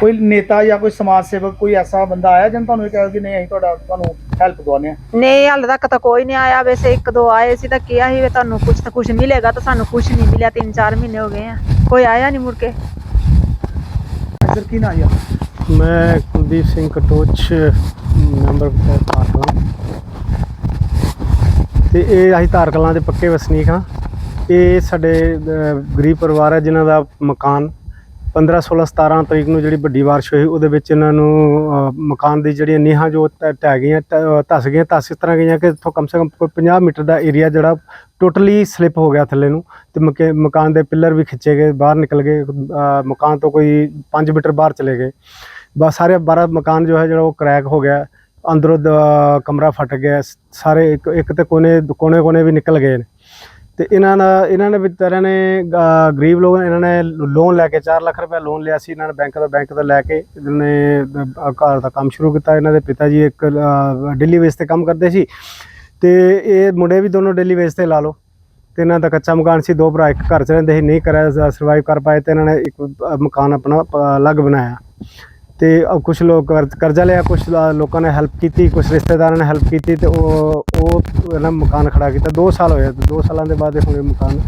ਕੋਈ ਨੇਤਾ ਜਾਂ ਕੋਈ ਸਮਾਜ ਸੇਵਕ ਕੋਈ ਐਸਾ ਬੰਦਾ ਆਇਆ ਜਿਹਨੇ ਤੁਹਾਨੂੰ ਇਹ ਕਿਹਾ ਕਿ ਨਹੀਂ ਅਸੀਂ ਤੁਹਾਡਾ ਤੁਹਾਨੂੰ ਹੈਲਪ ਦਵਾਉਂਦੇ ਆ ਨਹੀਂ ਹਾਲੇ ਤੱਕ ਤਾਂ ਕੋਈ ਨਹੀਂ ਆਇਆ। ਵੈਸੇ ਇੱਕ ਦੋ ਆਏ ਸੀ ਤਾਂ ਕਿਹਾ ਸੀ ਵੀ ਤੁਹਾਨੂੰ ਕੁਝ ਤਾਂ ਕੁਝ ਮਿਲੇਗਾ ਤਾਂ ਸਾਨੂੰ ਕੁਝ ਨਹੀਂ ਮਿਲਿਆ। 3-4 ਮਹੀਨੇ ਹੋ ਗਏ ਆ। ਕੋਈ ਆਇਆ ਨਹੀਂ ਮੁੜ ਕੇ? ਸਰ ਕੀ ਨਾ ਆਇਆ ਮੈਂ ਕੁਲਦੀਪ ਸਿੰਘ ਕਟੋਚ ਮੈਂਬਰ ਧਾਰਕਲਾਂ ਤੇ ਇਹ ਅਸੀਂ ਧਾਰਕਲਾਂ ਦੇ ਪੱਕੇ ਵਸਨੀਕ ਹਾਂ। ਇਹ ਸਾਡੇ ਗਰੀਬ ਪਰਿਵਾਰ ਹੈ ਜਿਨ੍ਹਾਂ ਦਾ ਮਕਾਨ 15 16 17 ਤਰੀਕ ਨੂੰ ਜਿਹੜੀ ਵੱਡੀ ਬਾਰਿਸ਼ ਹੋਈ, ਉਹਦੇ ਵਿੱਚ ਇਹਨਾਂ ਨੂੰ ਮਕਾਨ ਦੀ ਜਿਹੜੀਆਂ ਨੀਹਾਂ ਜੋ ਢ- ਢਹਿ ਗਈਆਂ ਢ- ਧੱਸ ਗਈਆਂ, ਧੱਸ ਇਸ ਤਰ੍ਹਾਂ ਗਈਆਂ ਕਿ ਇੱਥੋਂ ਕਮ ਸੇ ਕਮ ਕੋਈ 50 ਮੀਟਰ ਦਾ ਏਰੀਆ ਜਿਹੜਾ ਟੋਟਲੀ ਸਲਿਪ ਹੋ ਗਿਆ ਥੱਲੇ ਨੂੰ ਤੇ ਮਕੇ- ਮਕਾਨ ਦੇ ਪਿੱਲਰ ਵੀ ਖਿੱਚੇ ਗਏ, ਬਾਹਰ ਨਿਕਲ ਗਏ ਮਕਾਨ ਤੋਂ ਕੋਈ 5 ਮੀਟਰ ਬਾਹਰ ਚਲੇ ਗਏ। ਬਸ ਸਾਰੇ ਬਾਰਾ ਮਕਾਨ ਜੋ ਹੈ ਜਿਹੜਾ ਉਹ ਕਰੈਕ ਹੋ ਗਿਆ, ਅੰਦਰੋਂ ਦ- ਕਮਰਾ ਫਟ ਗਿਆ ਸਾਰੇ ਇੱਕ ਇੱਕ ਤੇ ਕੋਨੇ ਕੋਨੇ ਕੋਨੇ ਵੀ ਨਿਕਲ ਗਏ ਨੇ। ਤੇ ਇਹਨਾਂ ਦਾ, ਇਹਨਾਂ ਨੇ ਵਿਚਾਰਿਆਂ ਨੇ ਗਰੀਬ ਲੋਕ ਇਹਨਾਂ ਨੇ ਲੋਨ ਲੈ ਕੇ 4 ਲੱਖ ਰੁਪਏ ਲੋਨ ਲਿਆ ਸੀ, ਇਹਨਾਂ ਨੇ ਬੈਂਕ ਦਾ ਬੈਂਕ ਤੋਂ ਲੈ ਕੇ ਇਹਨਾਂ ਨੇ ਘਰ ਦਾ ਕੰਮ ਸ਼ੁਰੂ ਕੀਤਾ। ਇਹਨਾਂ ਦੇ ਪਿਤਾ ਜੀ ਇੱਕ ਡੇਲੀ ਵੇਸ ਤੇ ਕੰਮ ਕਰਦੇ ਸੀ। ਤੇ ਇਹ ਮੁੰਡੇ ਵੀ ਦੋਨੋਂ ਡੇਲੀ ਵੇਸ ਤੇ ਲਾ ਲਓ। ਤੇ ਇਹਨਾਂ ਦਾ ਕੱਚਾ ਮਕਾਨ ਸੀ, ਦੋ ਭਰਾ ਇੱਕ ਘਰ ਚ ਰਹਿੰਦੇ ਸੀ, ਨਹੀਂ ਕਰਿਆ ਸਰਵਾਈਵ ਕਰ ਪਾਏ ਤੇ ਇਹਨਾਂ ਨੇ ਇੱਕ ਮਕਾਨ ਆਪਣਾ ਅਲੱਗ ਬਣਾਇਆ। ਤੇ ਕੁਝ ਲੋਕ ਕਰਜ਼- ਕਰਜ਼ਾ ਲਿਆ ਕੁਝ ਲੋਕਾਂ ਨੇ ਹੈਲਪ ਕੀਤੀ ਕੁਝ ਰਿਸ਼ਤੇਦਾਰਾਂ ਨੇ ਹੈਲਪ ਕੀਤੀ ਤੇ ਉਹ ਉਹ ਇਹਨਾਂ ਮਕਾਨ ਖੜਾ ਕੀਤਾ। 2 ਸਾਲ ਹੋਏ ਤੇ 2 ਸਾਲਾਂ ਦੇ ਬਾਅਦ ਹੁਣ ਇਹ ਮਕਾਨ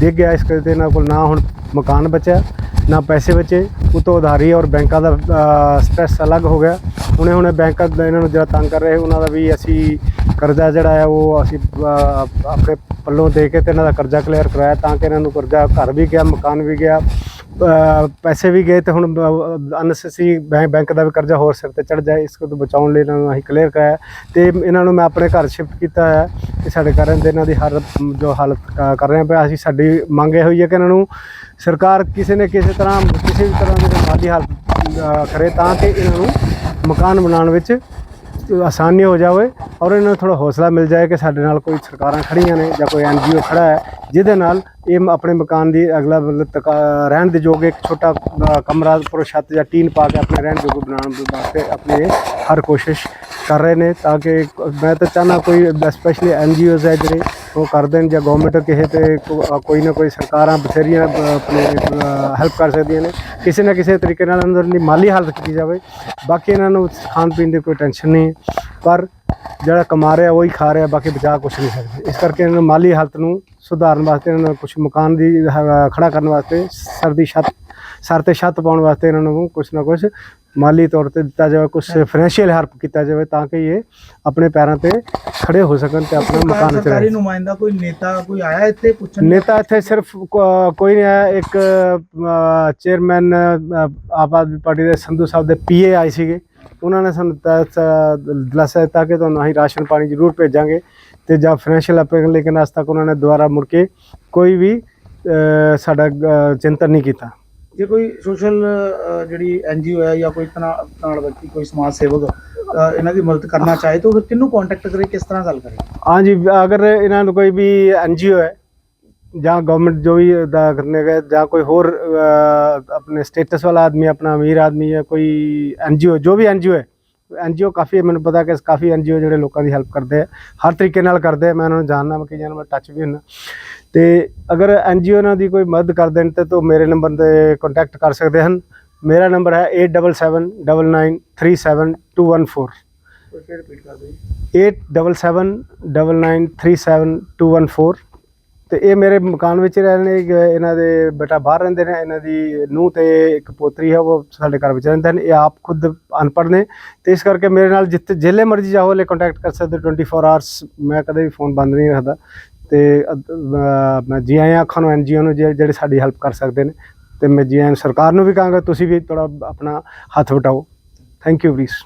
ਡਿੱਗ ਗਿਆ ਇਸ ਕਰਕੇ ਇਹਨਾਂ ਕੋਲ ਨਾ ਹੁਣ ਮਕਾਨ ਬਚਿਆ, ਨਾ ਪੈਸੇ ਬਚੇ। ਉਤੋਂ ਉਧਾਰੀ ਔਰ ਬੈਂਕਾਂ ਦਾ ਸਟ੍ਰੈਸ ਅਲੱਗ ਹੋ ਗਿਆ। ਹੁਣੇ ਹੁਣੇ ਬੈਂਕ ਇਹਨਾਂ ਨੂੰ ਜਿਹੜਾ ਤੰਗ ਕਰ ਰਹੇ, ਉਹਨਾਂ ਦਾ ਵੀ ਅਸੀਂ ਕਰਜ਼ਾ ਜਿਹੜਾ ਹੈ ਉਹ ਅਸੀਂ ਆਪਣੇ ਪੱਲੋਂ ਦੇ ਕੇ ਤੇ ਇਹਨਾਂ ਦਾ ਕਰਜ਼ਾ ਕਲੀਅਰ ਕਰਾਇਆ ਤਾਂ ਕਿ ਇਹਨਾਂ ਨੂੰ ਕਰਜ਼ਾ ਘਰ ਵੀ ਗਿਆ, ਮਕਾਨ ਵੀ ਗਿਆ। ਪੈਸੇ ਵੀ ਗਏ ਤੇ ਹੁਣ ਅਨਸੈਸਰੀ ਬੈਂਕ ਦਾ ਵੀ ਕਰਜ਼ਾ ਹੋਰ ਸਿਰ ਤੇ ਚੜ ਜਾਏ, ਇਸ ਤੋਂ ਬਚਾਉਣ ਲਈ ਇਹਨਾਂ ਨੂੰ ਅਸੀਂ ਕਲੀਅਰ ਕਰਾਇਆ। ਤੇ ਇਹਨਾਂ ਨੂੰ ਮੈਂ ਆਪਣੇ ਘਰ ਸ਼ਿਫਟ ਕੀਤਾ ਹੈ ਕਿ ਸਾਡੇ ਘਰ ਦੇ ਇਹਨਾਂ ਦੀ ਹਰ ਜੋ ਹਾਲਤ ਕਰ ਰਹੇ ਪਿਆ, ਅਸੀਂ ਸਾਡੀ ਮੰਗ ਇਹ ਹੋਈ ਹੈ ਕਿ ਇਹਨਾਂ ਨੂੰ ਸਰਕਾਰ ਕਿਸੇ ਨੇ ਕਿਸੇ ਤਰ੍ਹਾਂ, ਕਿਸੇ ਵੀ ਤਰ੍ਹਾਂ ਦੀ ਮਾਲੀ ਹਾਲਤ ਕਰੇ ਤਾਂ ਕਿ ਇਹਨਾਂ ਨੂੰ ਮਕਾਨ ਬਣਾਉਣ ਵਿੱਚ ਆਸਾਨੀ ਹੋ ਜਾਵੇ ਔਰ ਇਹਨਾਂ ਨੂੰ ਥੋੜਾ ਹੌਸਲਾ ਮਿਲ ਜਾਏ ਕਿ ਸਾਡੇ ਨਾਲ ਕੋਈ ਸਰਕਾਰਾਂ ਖੜੀਆਂ ਨੇ ਜਾਂ ਕੋਈ ਐਨਜੀਓ ਖੜਾ ਹੈ। ਜਿਹਦੇ ਨਾਲ ਇਹ ਆਪਣੇ ਮਕਾਨ ਦੀ ਅਗਲਾ ਮਤਲਬ ਤੱਕ ਰਹਿਣ ਦੇ ਯੋਗ ਇੱਕ ਛੋਟਾ ਕਮਰਾ ਉੱਪਰ ਛੱਤ ਜਾਂ ਟੀਨ ਪਾ ਕੇ ਆਪਣੇ ਰਹਿਣ ਯੋਗ ਬਣਾਉਣ ਵਾਸਤੇ ਆਪਣੇ ਹਰ ਕੋਸ਼ਿਸ਼ ਕਰ ਰਹੇ ਨੇ ਤਾਂ ਕਿ ਮੈਂ ਤਾਂ ਚਾਹਨਾ ਕੋਈ ਸਪੈਸ਼ਲੀ ਐੱਨ ਜੀ ਓਜ਼ ਹੈ ਜਿਹੜੇ, ਉਹ ਕਰ ਦੇਣ ਜਾਂ ਗਵਰਨਮੈਂਟ ਕਿਸੇ ਤੇ ਕੋਈ ਨਾ ਕੋਈ ਸਰਕਾਰਾਂ ਬਥੇਰੀਆਂ ਆਪਣੇ ਹੈਲਪ ਕਰ ਸਕਦੀਆਂ ਨੇ। ਕਿਸੇ ਨਾ ਕਿਸੇ ਤਰੀਕੇ ਨਾਲ ਅੰਦਰ ਦੀ ਮਾਲੀ ਹਾਲਤ ਕੀਤੀ ਜਾਵੇ। ਬਾਕੀ ਇਹਨਾਂ ਨੂੰ ਖਾਣ ਪੀਣ ਦੀ ਕੋਈ ਟੈਨਸ਼ਨ ਨਹੀਂ ਪਰ ਜਿਹੜਾ ਕਮਾ ਰਿਹਾ, ਉਹੀ ਖਾ ਰਿਹਾ, ਬਾਕੀ ਬਚਾ ਕੁਛ ਨਹੀਂ ਸਕਦੇ। ਇਸ ਕਰਕੇ ਇਹਨਾਂ ਨੂੰ ਮਾਲੀ ਹਾਲਤ ਨੂੰ ਸੁਧਾਰਨ ਵਾਸਤੇ ਇਹਨਾਂ ਨੂੰ ਕੁਝ ਮਕਾਨ ਦੀ ਖੜਾ ਕਰਨ ਵਾਸਤੇ ਸਰ ਦੀ ਛੱਤ ਸਰ ਤੇ ਛੱਤ ਪਾਉਣ ਵਾਸਤੇ ਇਹਨਾਂ ਨੂੰ ਕੁਝ ਨਾ ਕੁਝ ਮਾਲੀ ਤੌਰ ਤੇ ਦਿੱਤਾ ਜਾਵੇ ਕੁਝ ਫਾਈਨੈਂਸ਼ੀਅਲ ਹੈਲਪ ਕੀਤਾ ਜਾਵੇ ਤਾਂ ਕਿ ਇਹ ਆਪਣੇ ਪੈਰਾਂ ਤੇ ਖੜੇ ਹੋ ਸਕਣ ਤੇ ਆਪਣਾ ਮਕਾਨ ਚ ਸਰਕਾਰੀ ਨੁਮਾਇੰਦਾ ਕੋਈ ਨੇਤਾ ਕੋਈ ਆਇਆ ਇੱਥੇ ਪੁੱਛਣ ਨੇਤਾ ਇੱਥੇ ਸਿਰਫ ਕੋਈ ਨਹੀਂ ਆਇਆ ਇੱਕ ਚੇਅਰਮੈਨ ਆਪ ਆਦਮੀ ਪਾਰਟੀ ਦੇ ਸੰਧੂ ਸਾਹਿਬ ਦੇ ਪੀਏ ਆਏ ਸੀਗੇ। ਉਹਨਾਂ ਨੇ ਸਾਨੂੰ ਦਿਲਾਸਾ ਦਿੱਤਾ ਕਿ ਤੁਹਾਨੂੰ ਅਸੀਂ ਰਾਸ਼ਨ ਪਾਣੀ ਜ਼ਰੂਰ ਭੇਜਾਂਗੇ ਤੇ ਜਾਂ ਫਾਈਨੈਂਸ਼ੀਅਲ ਅਪੇਲ ਲੇਕਿਨ ਅੱਜ ਤੱਕ ਉਹਨਾਂ ਨੇ ਦੁਬਾਰਾ ਮੁੜ ਕੇ ਕੋਈ ਵੀ ਸਾਡਾ ਚਿੰਤਨ ਨਹੀਂ ਕੀਤਾ। ਜੇ ਕੋਈ ਸੋਸ਼ਲ ਜਿਹੜੀ ਐਨਜੀਓ ਹੈ ਜਾਂ ਕੋਈ ਤਨਾ ਨਾਲ ਵਿਅਕਤੀ ਕੋਈ ਸਮਾਜ ਸੇਵਕ ਇਹਨਾਂ ਦੀ ਮਦਦ ਕਰਨਾ ਚਾਹੇ ਤਾਂ ਉਹ ਫਿਰ ਕਿਹਨੂੰ ਕੰਟੈਕਟ ਕਰੇ ਕਿਸ ਤਰ੍ਹਾਂ ਗੱਲ ਕਰੇ? ਹਾਂਜੀ ਅਗਰ ਇਹਨਾਂ ਨੂੰ ਕੋਈ ਵੀ ਐਨਜੀਓ ਹੈ ਜਾਂ ਗਵਰਨਮੈਂਟ ਜੋ ਵੀ ਦਾ ਕਰਨੇ ਗਏ ਜਾਂ ਕੋਈ ਹੋਰ ਆਪਣੇ ਸਟੇਟਸ ਵਾਲਾ ਆਦਮੀ ਆਪਣਾ ਅਮੀਰ ਆਦਮੀ ਹੈ ਕੋਈ ਐਨਜੀਓ ਜੋ ਵੀ ਐਨਜੀਓ ਹੈ ਐਨਜੀਓ ਕਾਫੀ ਹੈ, ਮੈਨੂੰ ਪਤਾ ਕਿ ਕਾਫੀ ਐਨਜੀਓ ਜਿਹੜੇ ਲੋਕਾਂ ਦੀ ਹੈਲਪ ਕਰਦੇ ਆ ਹਰ ਤਰੀਕੇ ਨਾਲ ਕਰਦੇ ਆ ਮੈਂ ਉਹਨਾਂ ਨੂੰ ਜਾਣਦਾ ਮੈਂ ਕਈਆਂ ਨਾਲ ਟੱਚ ਵੀ ਹੁੰਦਾ। ਤੇ ਅਗਰ ਐਨਜੀਓ ਇਹਨਾਂ ਦੀ ਕੋਈ ਮਦਦ ਕਰ ਦੇਣ ਤੇ ਤਾਂ ਮੇਰੇ ਨੰਬਰ ਤੇ ਕੰਟੈਕਟ ਕਰ ਸਕਦੇ ਹਨ। ਮੇਰਾ ਨੰਬਰ ਹੈ 8779937214 ਫਿਰ ਰਿਪੀਟ ਕਰ ਦਿਓ ਜੀ। 8779937214 ਤੇ ਇਹ ਮੇਰੇ ਮਕਾਨ ਵਿੱਚ ਰਹਿ ਰਹੇ ਨੇ ਇਹਨਾਂ ਦੇ ਬੇਟਾ ਬਾਹਰ ਰਹਿੰਦੇ ਨੇ, ਇਹਨਾਂ ਦੀ ਨੂੰਹ ਤੇ ਇੱਕ ਪੋਤਰੀ ਹੈ, ਉਹ ਸਾਡੇ ਘਰ ਵਿੱਚ ਰਹਿੰਦੇ ਨੇ, ਇਹ ਆਪ ਖੁਦ ਅਨਪੜ੍ਹ ਨੇ, ਤੇ ਇਸ ਕਰਕੇ ਮੇਰੇ ਨਾਲ ਜਿੱਥੇ, ਜਿੱਲੇ ਮਰਜ਼ੀ ਜਾਓ ਲੈ ਕੰਟੈਕਟ ਕਰ ਸਕਦੇ ਹੋ 24 ਆਵਰਸ ਮੈਂ ਕਦੇ ਵੀ ਫੋਨ ਬੰਦ ਨਹੀਂ ਰੱਖਦਾ, ਤੇ ਮੈਂ ਜੀ ਆਇਆਂ ਅੱਖਾਂ ਨੂੰ ਐਨਜੀਓ ਨੂੰ ਜਿਹੜੇ ਜਿਹੜੇ ਸਾਡੀ ਹੈਲਪ ਕਰ ਸਕਦੇ ਨੇ, ਤੇ ਮੈਂ ਜੀ ਆਇਆਂ ਸਰਕਾਰ ਨੂੰ ਵੀ ਕਹਾਂਗਾ, ਤੁਸੀਂ ਵੀ ਥੋੜਾ ਆਪਣਾ ਹੱਥ ਵਟਾਓ। Thank you please